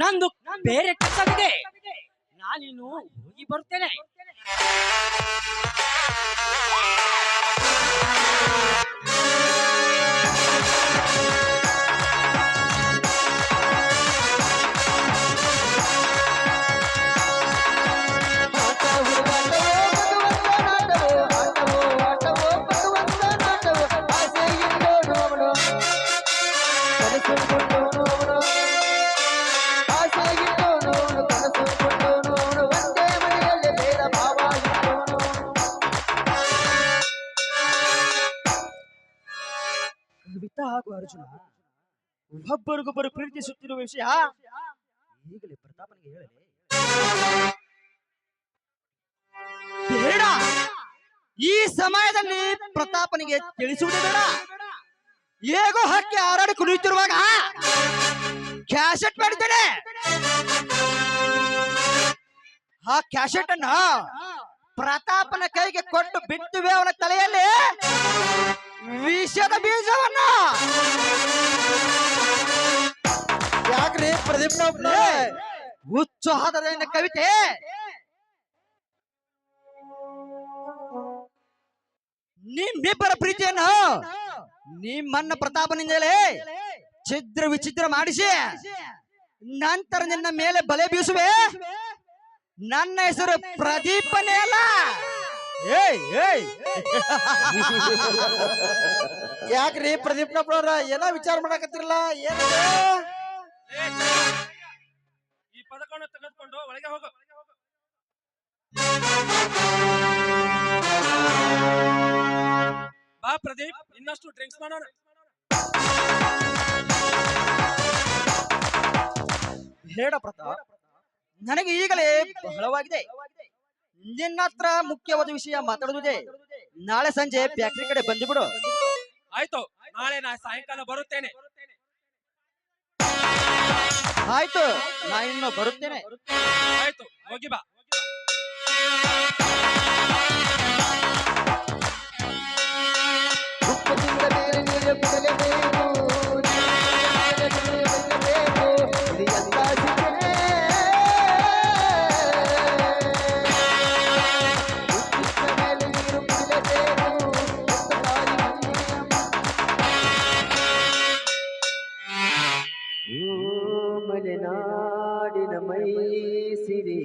ನಂದು ಬೇರೆ ಕೆಲಸವಿದೆ. ನಾನಿನ್ನು ಹೋಗಿ ಬರ್ತೇನೆ. Thank ಆಟವೋ ಕವಿತಾ ಹಾಗೂ ಅರ್ಜುನ. ಒಬ್ಬರಿಗೊಬ್ಬರು ಪ್ರೀತಿಸುತ್ತಿರುವ ವಿಷಯ. ಈಗಲೇ ಪ್ರತಾಪನಿಗೆ ಬೇಡ. ಈ ಸಮಯದಲ್ಲಿ ಪ್ರತಾಪನಿಗೆ ತಿಳಿಸುವುದೇ ಬೇಡ. ಹೇಗೋ ಹಕ್ಕಿ ಹಾರಾಡಿ ಕುಣಿಯುತ್ತಿರುವಾಗ ಕ್ಯಾಶೆಟ್ ಮಾಡಿದ್ದೇನೆ. ಆ ಕ್ಯಾಶೆಟ್ ಅನ್ನ ಪ್ರತಾಪನ ಕೈಗೆ ಕೊಟ್ಟು ಬಿಟ್ಟುವೆ ಅವನ ತಲೆಯಲ್ಲಿ. ವಿಷದ ಬೀಜವನ್ನ! ಯಾಕ್ರಿ ಪ್ರದೀಪ್ ಉತ್ಸಾಹದಿಂದ ಕವಿತೆ? ನಿಮ್ಮಿಬ್ಬರ ಪ್ರೀತಿಯನ್ನು ನಿಮ್ಮನ್ನ ಪ್ರತಾಪನಿಂದಲೇ ಛಿದ್ರ ವಿಚಿತ್ರ ಮಾಡಿಸಿ, ನಂತರ ನಿನ್ನ ಮೇಲೆ ಬಲೆ ಬೀಸುವೆ. ನನ್ನ ಹೆಸರು ಪ್ರದೀಪನೇ ಅಲ್ಲ. ಏಯ್ ಏಯ್. ಯಾಕ್ರಿ ಪ್ರದೀಪ್ ನಪ್ಪನವ್ರ ಏನ ವಿಚಾರ ಮಾಡಕತ್ತಿರಲ್ಲ? ಏನ ಈ ಪದಕವನ್ನು ತೆಗೆದುಕೊಂಡು ಒಳಗೆ ಹೋಗು. ಬಾ ಪ್ರದೀಪ್ ಇನ್ನಷ್ಟು ಡ್ರಿಂಕ್ಸ್ ಮಾಡೋಣ. ಹೇಳ ಪ್ರತಾಪ್. ನನಗೆ ಈಗಲೇ ಬಹಳವಾಗಿದೆ. ನಿನ್ನ ಹತ್ರ ಮುಖ್ಯವಾದ ವಿಷಯ ಮಾತಾಡುವುದೇ. ನಾಳೆ ಸಂಜೆ ಫ್ಯಾಕ್ಟರಿ ಕಡೆ ಬಂದುಬಿಡು. ಆಯ್ತು ನಾಳೆ ನಾ ಸಾಯಂಕಾಲ ಬರುತ್ತೇನೆ. ಆಯ್ತು ನಾ ಇನ್ನು ಬರುತ್ತೇನೆ. ಆಯ್ತು ಹೋಗಿ ಬಾ. ಮಲೆನಾಡಿನ ಮೈಸಿರೇ